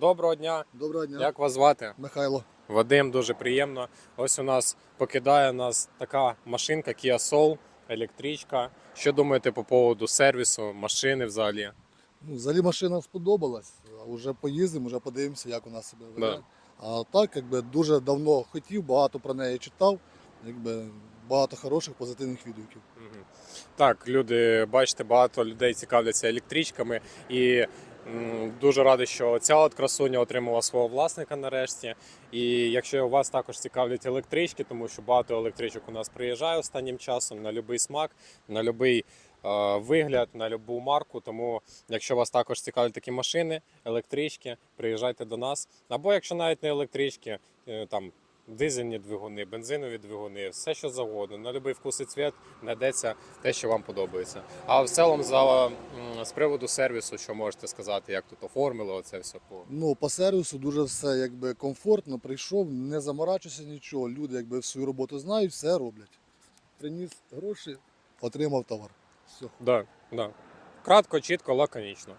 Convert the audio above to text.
Доброго дня. Доброго дня, Як вас звати? Михайло. Вадим, дуже приємно. Ось у нас покидає нас така машинка Kia Soul, електричка. Що думаєте по поводу сервісу, машини взагалі? Ну, взагалі машина сподобалась. а Вже поїздимо, вже подивимося, як вона себе веде. Да. А так, якби дуже давно хотів, багато про неї читав. Якби багато хороших позитивних відгуків. Мгм. Так, люди, бачите, багато людей цікавляться електричками і дуже радий, що ця от красуня отримала свого власника нарешті. І якщо вас також цікавлять електрички, тому що багато електричок у нас приїжджає останнім часом на будь-який смак, на будь-який е, вигляд, на будь-яку марку. Тому, якщо вас також цікавлять такі машини, електрички, приїжджайте до нас. Або якщо навіть не електрички, е, там дизельні двигуни, бензинові двигуни, все що завгодно, на будь-який вкус і цвіт знайдеться те, що вам подобається. А в цілому за з приводу сервісу, що можете сказати, як тут оформили оце все по Ну, по сервісу дуже все якби комфортно, прийшов, не заморачуйся нічого. Люди якби свою роботу знають, все роблять. Приніс гроші, отримав товар. Все. да, да. кратко, чітко, лаконічно.